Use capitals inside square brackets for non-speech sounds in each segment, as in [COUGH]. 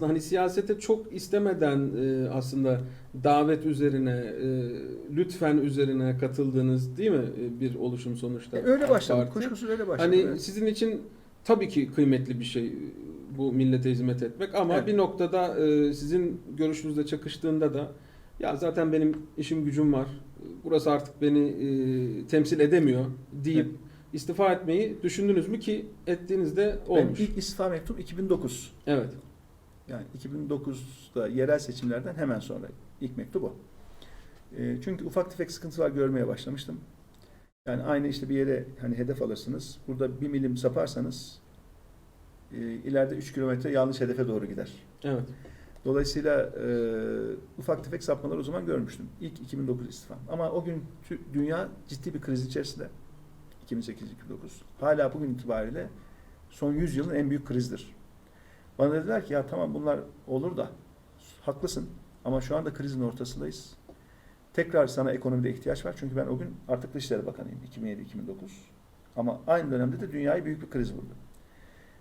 Hani siyasete çok istemeden e, aslında davet üzerine, e, lütfen üzerine katıldığınız değil mi e, bir oluşum sonuçta? E, öyle başladı. Parti. Kuşkusuz öyle başladı. Hani evet. sizin için tabii ki kıymetli bir şey bu millete hizmet etmek ama Evet. bir noktada e, sizin görüşünüzle çakıştığında da ya zaten benim işim gücüm var. Burası artık beni e, temsil edemiyor deyip Evet. istifa etmeyi düşündünüz mü ki ettiğinizde Benim olmuş. ilk istifa mektubum 2009. Evet. Yani 2009'da yerel seçimlerden hemen sonra ilk mektup o. E, çünkü ufak tefek sıkıntılar görmeye başlamıştım. Yani aynı işte bir yere hani hedef alırsınız. Burada bir milim saparsanız e, ileride 3 kilometre yanlış hedefe doğru gider. Evet. Dolayısıyla e, ufak tefek sapmalar o zaman görmüştüm. İlk 2009 istifam. Ama o gün dünya ciddi bir kriz içerisinde. 2008-2009. Hala bugün itibariyle son 100 yılın en büyük krizdir. Bana dediler ki ya tamam bunlar olur da haklısın ama şu anda krizin ortasındayız. Tekrar sana ekonomide ihtiyaç var. Çünkü ben o gün artık Dışişleri Bakanıyım 2007-2009. Ama aynı dönemde de dünyayı büyük bir kriz vurdu.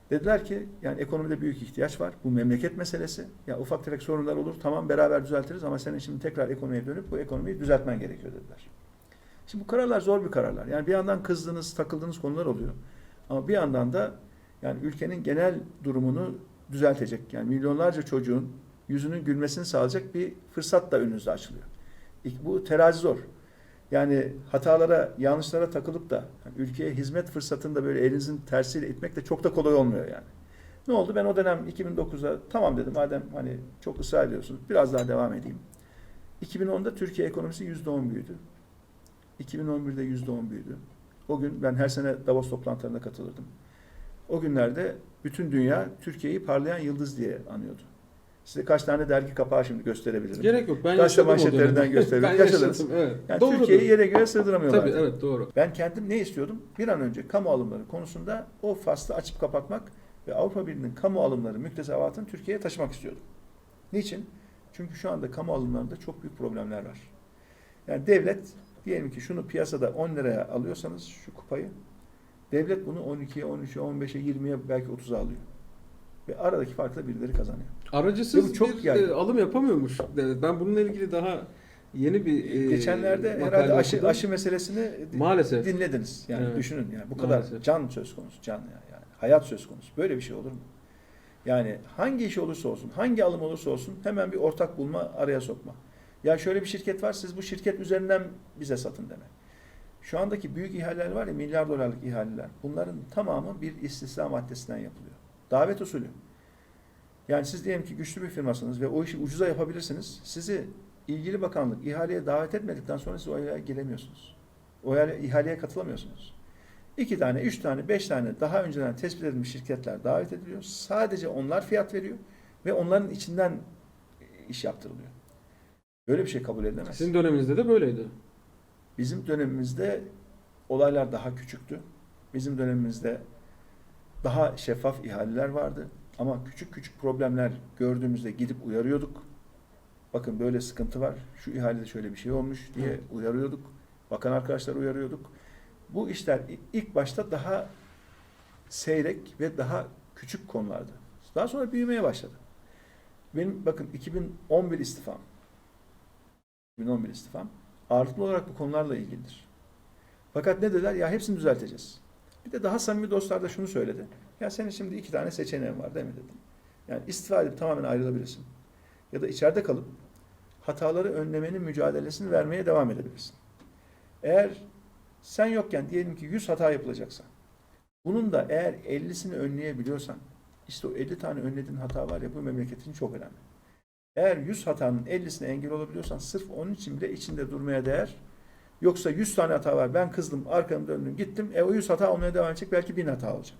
Dediler ki yani ekonomide büyük ihtiyaç var. Bu memleket meselesi. Ya ufak tefek sorunlar olur. Tamam beraber düzeltiriz ama senin şimdi tekrar ekonomiye dönüp bu ekonomiyi düzeltmen gerekiyor dediler. Şimdi bu kararlar zor bir kararlar. Yani bir yandan kızdığınız, takıldığınız konular oluyor. Ama bir yandan da yani ülkenin genel durumunu düzeltecek. Yani milyonlarca çocuğun yüzünün gülmesini sağlayacak bir fırsat da önünüzde açılıyor. Bu terazi zor. Yani hatalara, yanlışlara takılıp da yani ülkeye hizmet fırsatını da böyle elinizin tersiyle itmek de çok da kolay olmuyor yani. Ne oldu? Ben o dönem 2009'da tamam dedim madem hani çok ısrar ediyorsunuz biraz daha devam edeyim. 2010'da Türkiye ekonomisi %10 büyüdü. 2011'de %10 büyüdü. O gün ben her sene Davos toplantılarına katılırdım. O günlerde bütün dünya Türkiye'yi parlayan yıldız diye anıyordu. Size kaç tane dergi kapağı şimdi gösterebilirim. Gerek yok. Ben Gazete manşetlerinden [LAUGHS] ben Yaşadınız. Evet. Yani Doğrudur. Türkiye'yi yere göre sığdıramıyorlar. Tabii evet doğru. Ben kendim ne istiyordum? Bir an önce kamu alımları konusunda o faslı açıp kapatmak ve Avrupa Birliği'nin kamu alımları müktesebatını Türkiye'ye taşımak istiyordum. Niçin? Çünkü şu anda kamu alımlarında çok büyük problemler var. Yani devlet diyelim ki şunu piyasada 10 liraya alıyorsanız şu kupayı devlet bunu 12'ye, 13'e, 15'e, 20'ye belki 30'a alıyor. Ve aradaki farkla birileri kazanıyor. Aracısız Bu çok bir yaygın. e, alım yapamıyormuş devlet. Ben bununla ilgili daha yeni bir e, Geçenlerde herhalde aşı, okudum. aşı meselesini Maalesef. dinlediniz. Yani Evet. düşünün yani bu kadar Maalesef. can söz konusu, can ya yani hayat söz konusu. Böyle bir şey olur mu? Yani hangi iş olursa olsun, hangi alım olursa olsun hemen bir ortak bulma, araya sokma. Ya şöyle bir şirket var, siz bu şirket üzerinden bize satın deme. Şu andaki büyük ihaleler var ya, milyar dolarlık ihaleler. Bunların tamamı bir istisna maddesinden yapılıyor. Davet usulü. Yani siz diyelim ki güçlü bir firmasınız ve o işi ucuza yapabilirsiniz. Sizi ilgili bakanlık ihaleye davet etmedikten sonra siz o ihaleye giremiyorsunuz. O ihale- ihaleye katılamıyorsunuz. İki tane, üç tane, beş tane daha önceden tespit edilmiş şirketler davet ediliyor. Sadece onlar fiyat veriyor ve onların içinden iş yaptırılıyor. Böyle bir şey kabul edilemez. Sizin döneminizde de böyleydi. Bizim dönemimizde olaylar daha küçüktü. Bizim dönemimizde daha şeffaf ihaleler vardı. Ama küçük küçük problemler gördüğümüzde gidip uyarıyorduk. Bakın böyle sıkıntı var. Şu ihalede şöyle bir şey olmuş diye Evet. uyarıyorduk. Bakan arkadaşlar uyarıyorduk. Bu işler ilk başta daha seyrek ve daha küçük konulardı. Daha sonra büyümeye başladı. Benim bakın 2011 istifam. 2011 istifam ağırlıklı olarak bu konularla ilgilidir. Fakat ne dediler? Ya hepsini düzelteceğiz. Bir de daha samimi dostlar da şunu söyledi. Ya senin şimdi iki tane seçeneğin var değil mi dedim. Yani istifa edip tamamen ayrılabilirsin. Ya da içeride kalıp hataları önlemenin mücadelesini vermeye devam edebilirsin. Eğer sen yokken diyelim ki 100 hata yapılacaksa bunun da eğer 50'sini önleyebiliyorsan işte o 50 tane önlediğin hata var ya bu memleketin çok önemli. Eğer 100 hatanın 50'sine engel olabiliyorsan sırf onun için bile içinde durmaya değer. Yoksa 100 tane hata var. Ben kızdım, arkamı döndüm, gittim. E o 100 hata olmaya devam edecek. Belki 1000 hata olacak.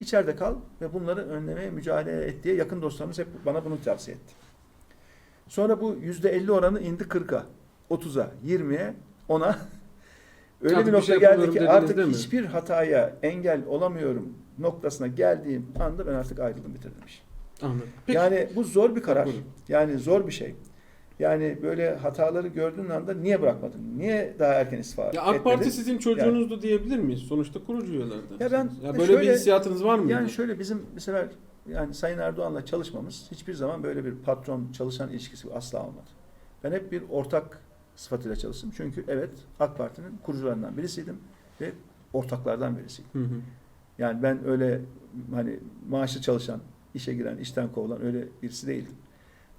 İçeride kal ve bunları önlemeye mücadele et diye yakın dostlarımız hep bana bunu tavsiye etti. Sonra bu %50 oranı indi 40'a, 30'a, 20'ye, 10'a. Öyle Artık bir nokta şey geldi ki artık hiçbir hataya engel olamıyorum noktasına geldiğim anda ben artık ayrıldım bitirdim işi. Anladım. Peki. Yani bu zor bir karar. Buyurun. Yani zor bir şey. Yani böyle hataları gördüğün anda niye bırakmadın? Niye daha erken istifa etmedin? AK Parti sizin çocuğunuzdu diyebilir miyiz? Sonuçta kurucu üyelerden. Ya ben ya böyle şöyle- bir hissiyatınız var mı? Yani şöyle bizim mesela yani Sayın Erdoğan'la çalışmamız hiçbir zaman böyle bir patron çalışan ilişkisi asla olmadı. Ben hep bir ortak sıfatıyla çalıştım. Çünkü evet AK Parti'nin kurucularından birisiydim ve ortaklardan birisiydim. Hı hı. Yani ben öyle hani maaşlı çalışan, işe giren, işten kovulan öyle birisi değildim.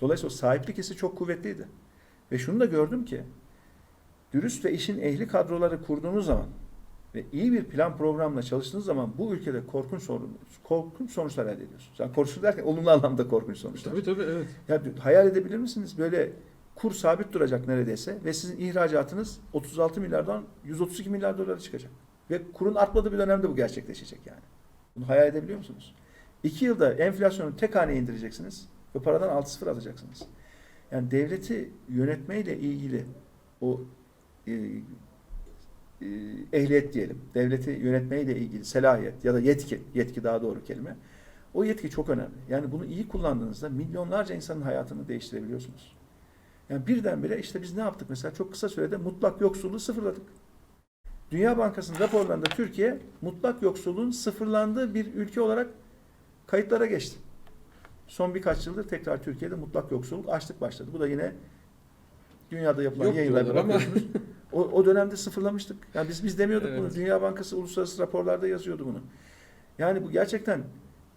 Dolayısıyla sahiplik hissi çok kuvvetliydi. Ve şunu da gördüm ki dürüst ve işin ehli kadroları kurduğunuz zaman ve iyi bir plan programla çalıştığınız zaman bu ülkede korkunç sorun, korkunç sonuçlar elde ediyorsunuz. Yani korkunç derken olumlu anlamda korkunç sonuçlar. Tabii tabii evet. Ya hayal edebilir misiniz? Böyle kur sabit duracak neredeyse ve sizin ihracatınız 36 milyardan 132 milyar dolara çıkacak. Ve kurun artmadığı bir dönemde bu gerçekleşecek yani. Bunu hayal edebiliyor musunuz? İki yılda enflasyonu tek haneye indireceksiniz ve paradan 6-0 alacaksınız. Yani devleti yönetmeyle ilgili o e, e, ehliyet diyelim, devleti yönetmeyle ilgili selahiyet ya da yetki, yetki daha doğru kelime. O yetki çok önemli. Yani bunu iyi kullandığınızda milyonlarca insanın hayatını değiştirebiliyorsunuz. Yani birdenbire işte biz ne yaptık mesela çok kısa sürede mutlak yoksulluğu sıfırladık. Dünya Bankası'nın raporlarında Türkiye mutlak yoksulluğun sıfırlandığı bir ülke olarak kayıtlara geçti. Son birkaç yıldır tekrar Türkiye'de mutlak yoksulluk açlık başladı. Bu da yine dünyada yapılan Yok ama- bakıyorsunuz. O, o dönemde sıfırlamıştık. Yani biz biz demiyorduk bunu. Evet. Dünya Bankası uluslararası raporlarda yazıyordu bunu. Yani bu gerçekten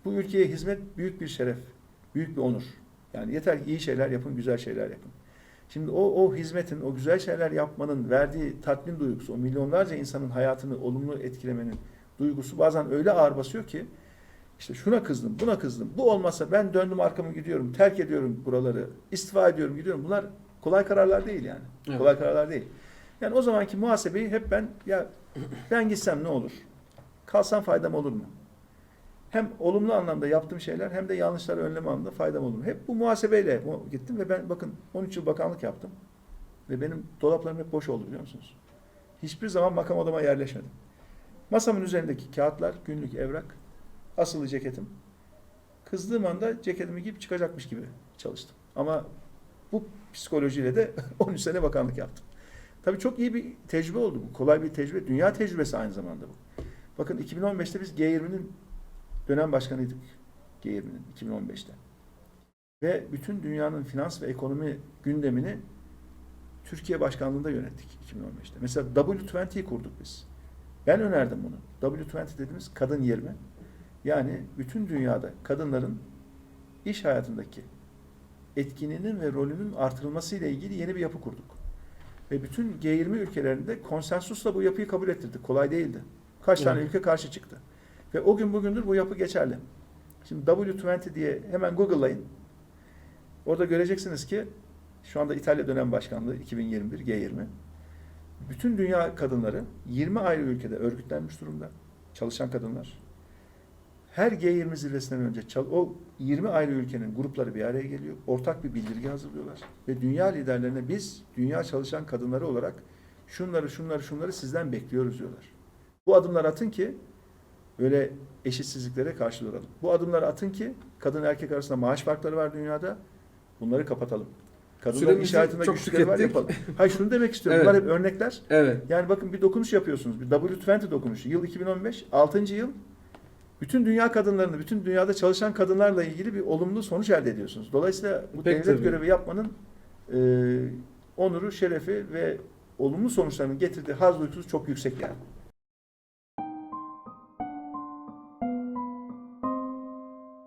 bu ülkeye hizmet büyük bir şeref, büyük bir onur. Yani yeter ki iyi şeyler yapın, güzel şeyler yapın. Şimdi o, o hizmetin, o güzel şeyler yapmanın verdiği tatmin duygusu, o milyonlarca insanın hayatını olumlu etkilemenin duygusu bazen öyle ağır basıyor ki işte şuna kızdım, buna kızdım. Bu olmasa ben döndüm arkamı gidiyorum, terk ediyorum buraları, istifa ediyorum, gidiyorum. Bunlar kolay kararlar değil yani. Evet. Kolay kararlar değil. Yani o zamanki muhasebeyi hep ben ya ben gitsem ne olur? Kalsam faydam olur mu? Hem olumlu anlamda yaptığım şeyler hem de yanlışları önleme anlamda faydam olur mu? Hep bu muhasebeyle mu- gittim ve ben bakın 13 yıl bakanlık yaptım. Ve benim dolaplarım hep boş oldu biliyor musunuz? Hiçbir zaman makam odama yerleşmedim. Masamın üzerindeki kağıtlar, günlük evrak, asılı ceketim. Kızdığım anda ceketimi giyip çıkacakmış gibi çalıştım. Ama bu psikolojiyle de [LAUGHS] 13 sene bakanlık yaptım. Tabii çok iyi bir tecrübe oldu bu. Kolay bir tecrübe. Dünya tecrübesi aynı zamanda bu. Bakın 2015'te biz G20'nin dönem başkanıydık. G20'nin 2015'te. Ve bütün dünyanın finans ve ekonomi gündemini Türkiye başkanlığında yönettik 2015'te. Mesela W20'yi kurduk biz. Ben önerdim bunu. W20 dediğimiz kadın 20. Yani bütün dünyada kadınların iş hayatındaki etkinliğinin ve rolünün artırılması ile ilgili yeni bir yapı kurduk. Ve bütün G20 ülkelerinde konsensusla bu yapıyı kabul ettirdik. Kolay değildi. Kaç tane Evet. ülke karşı çıktı. Ve o gün bugündür bu yapı geçerli. Şimdi W20 diye hemen Google'layın. Orada göreceksiniz ki şu anda İtalya dönem başkanlığı 2021 G20. Bütün dünya kadınları 20 ayrı ülkede örgütlenmiş durumda. Çalışan kadınlar. Her G20 zirvesinden önce o 20 ayrı ülkenin grupları bir araya geliyor. Ortak bir bildirge hazırlıyorlar. Ve dünya liderlerine biz dünya çalışan kadınları olarak şunları şunları şunları sizden bekliyoruz diyorlar. Bu adımları atın ki böyle eşitsizliklere karşı duralım. Bu adımları atın ki kadın erkek arasında maaş farkları var dünyada. Bunları kapatalım. Kadınların iş hayatında çok güçleri var yapalım. Hayır şunu demek istiyorum. Evet. Bunlar hep örnekler. Evet. Yani bakın bir dokunuş yapıyorsunuz. Bir W20 dokunuşu. Yıl 2015, 6. yıl. Bütün dünya kadınlarını, bütün dünyada çalışan kadınlarla ilgili bir olumlu sonuç elde ediyorsunuz. Dolayısıyla bu Pek devlet tabii. görevi yapmanın e, onuru, şerefi ve olumlu sonuçlarının getirdiği haz duygusu çok yüksek yani.